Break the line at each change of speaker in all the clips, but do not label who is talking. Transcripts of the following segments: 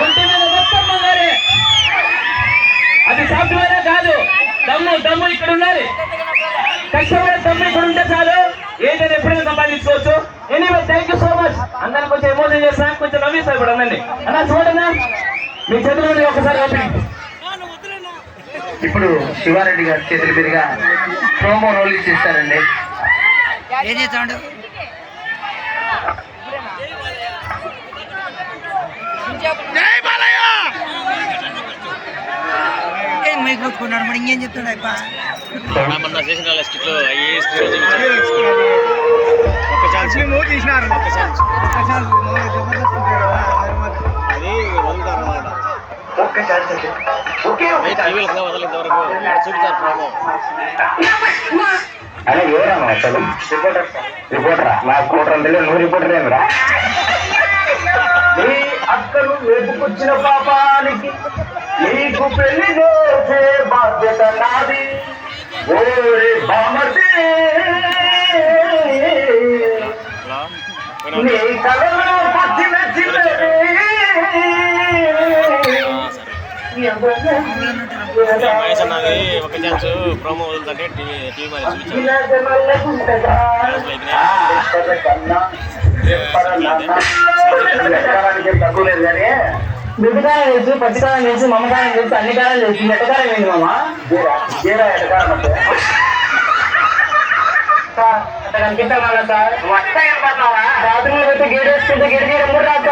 ఒంటి మీద మొత్తం బంగారే. అది సాఫ్ట్వేరే కాదు. దమ్ము దమ్ము ఇక్కడ ఉండాలి. కష్టపడే దమ్ము ఇక్కడ ఉంటే చాలు. ఏదైనా ఎప్పుడైనా సంపాదించుకోవచ్చు. Anyway thank you so much అందరిని కొంచెం ఎమోషన్ చేస్తా కొంచెం నవ్విస్తా ఇప్పుడు అందరినీ. అన్న చూడన్నా మీ చేతిలో ఉండి ఒకసారి ఓపెనింగ్
ఇప్పుడు శివారెడ్డి గారి చేతుల మీదుగా ప్రోమో రోల్ ఇచ్చిస్తారండి.
ఏం చేస్తాడు? మైక్ కొట్టుకున్నాడు మరి? ఇంకేం చెప్తాడు అప్ప
మొన్న చేసిన వాళ్ళ స్కిట్లో అయ్యి ఒక్క ఛాన్స్
నువ్వు తీసినారు.
ఒక్క ఛాన్స్ అది అన్నమాట
ఒక్క ఛాన్స్ అండి. ఒకే ఒక్క ఛాన్స్.
టీవీలో వదలంత వరకు చూపుతారు ప్రోమో.
అరే ఎవరమ్మా అసలు? రిపోర్టర్. రిపోర్టరా? నా అంటే నువ్వు రిపోర్టర్ ఏమిరా? నీ అక్కను వెతుకొచ్చిన పాపానికి నీకు పెళ్ళి చేసే బాధ్యత నాది. ఓరే బామతే
మహేష్ అన్నది ఒక ఛాన్స్ ప్రోమో వదులుతుంటే టీవీ టీవీ
లేదు కానీ
మిగతాయం తెలుసు పచ్చికారం తెలుసు మమ్మకారం తెలుసు అన్ని తెలుసు ఎట్టకారం ఏంటి మామ సార్ అట్లా కనిపించాలన్నా సార్ పెట్టి గేట్ వేసుకుంటే గేట్ తీయడం కూడా రాదు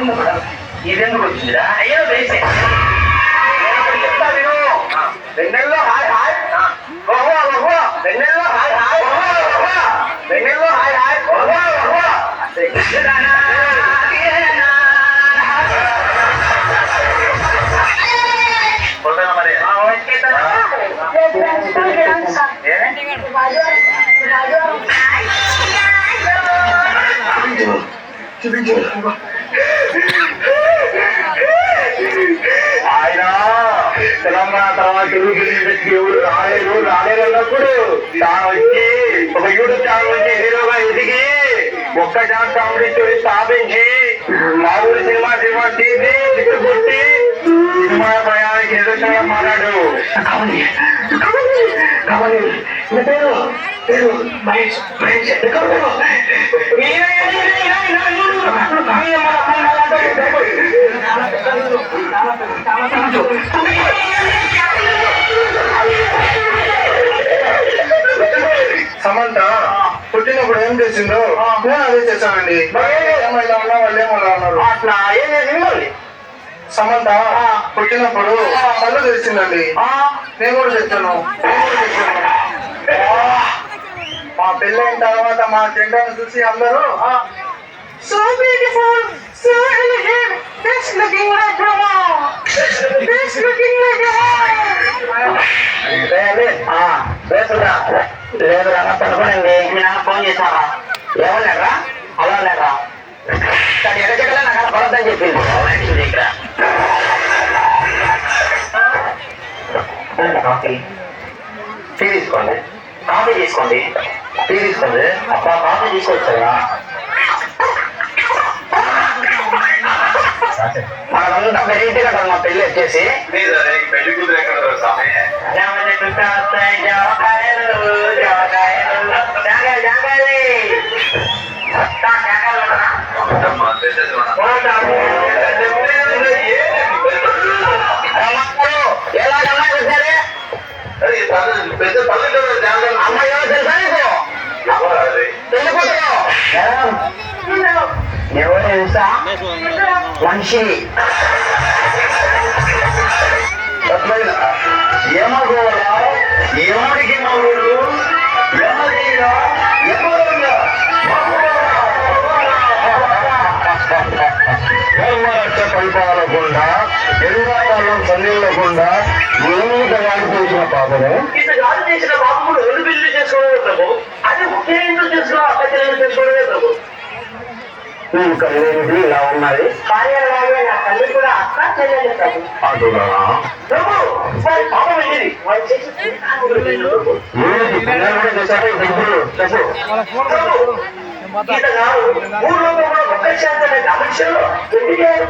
ಇದೊಂದು ಮೇಡಮ್ ಇದೊಂದು ಗೊತ್ತಿಲ್ಲ ಏನೋ ಬೇಯಿಸಿ ಎಲ್ಲ ಬೇರು ಬೆನ್ನೆಲ್ಲ ಹಾಯ್ ಹಾಯ್ ಹೋಗುವ ಹೋಗುವ ಬೆನ್ನೆಲ್ಲ ಹಾಯ್ ಹಾಯ್ ಹೋಗುವ ಹೋಗುವ ಬೆನ್ನೆಲ್ಲ ಹಾಯ್ ಹಾಯ್ ಹೋಗುವ ಹೋಗುವ ಅಷ್ಟೇ Thank you. తెలుగు ఇండస్ట్రీ రాలేదు తాను వచ్చి ఒక యూట్యూబ్ ఛానల్ నుంచి హీరోగా ఎదిగి ఒక్క డాన్స్ కామెడీ స్థాపించి మా ఊరి సినిమా సినిమా తీసి దిక్కు మారాడు కావాలి. కావాలి. నా పేరు? మహేష్. మహేష్. సమంత పుట్టినప్పుడు ఏం చేసిందో నేను అదే చేశానండి. ఏమైనా ఉన్నా వాళ్ళు ఏమన్నా ఉన్నారు అట్లా ఏం చేసింది సమంత పుట్టినప్పుడు కళ్ళు తెరిచిందండి. నేను కూడా తెచ్చాను నేను కూడా. మా పెళ్ళైన తర్వాత మా జెండాను చూసి అందరూ so beautiful so elegant best looking like Brahma best looking like లేదురా లేదురా నా పడుకోనండి మీ నాన్న ఫోన్ చేశారా ఏమన్నారా అలా లేరా పడద్దని చెప్పింది. ఇక్కడ కాఫీ. టీ తీసుకోండి. కాఫీ తీసుకోండి. టీ తీసుకోండి. అబ్బా కాఫీ తీసుకొచ్చారా? మనమంతా వెరైటీగా కదా మా పెళ్ళి వచ్చేసి.
పెళ్ళి కూతురు ఎక్కడ
చుట్టూ
పెద్ద పల్లెటూరు
అమ్మాయి తెలుసా నీకు ఎవరు తెలుసా మనిషి అర్థమైందా? ఏమగోరా సందేహకుండా ఏమీ తయారు చేసిన పాపము.
ఇంతకాలం చేసిన పాపములు బిల్లు చేసుకోవడమే ప్రభు. అది ఒకే ఇంట్లో చేసుకో అక్క చెల్లెలు చేసుకోవడమే ప్రభు.
కళ్ళేమిటి ఇలా ఉన్నది.
నా కూడా అక్క చెల్లెలు ప్రభు. ప్రభు వారి పాపం వారు చేసిన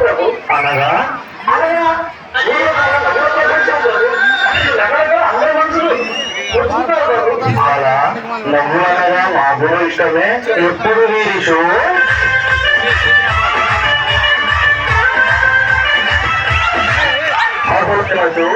చెప్పు. అనగా
అనగా ఊళ్ళో కూడా నగర ప్రపంచం ప్రభు అసలు నగరంలో అందరి మనుషులు కొట్టుకుంటారు ప్రభు
అలా నవ్వు అనగా మాకు ఇష్టమే ఎప్పుడు వీరి షో ఆలోచనలు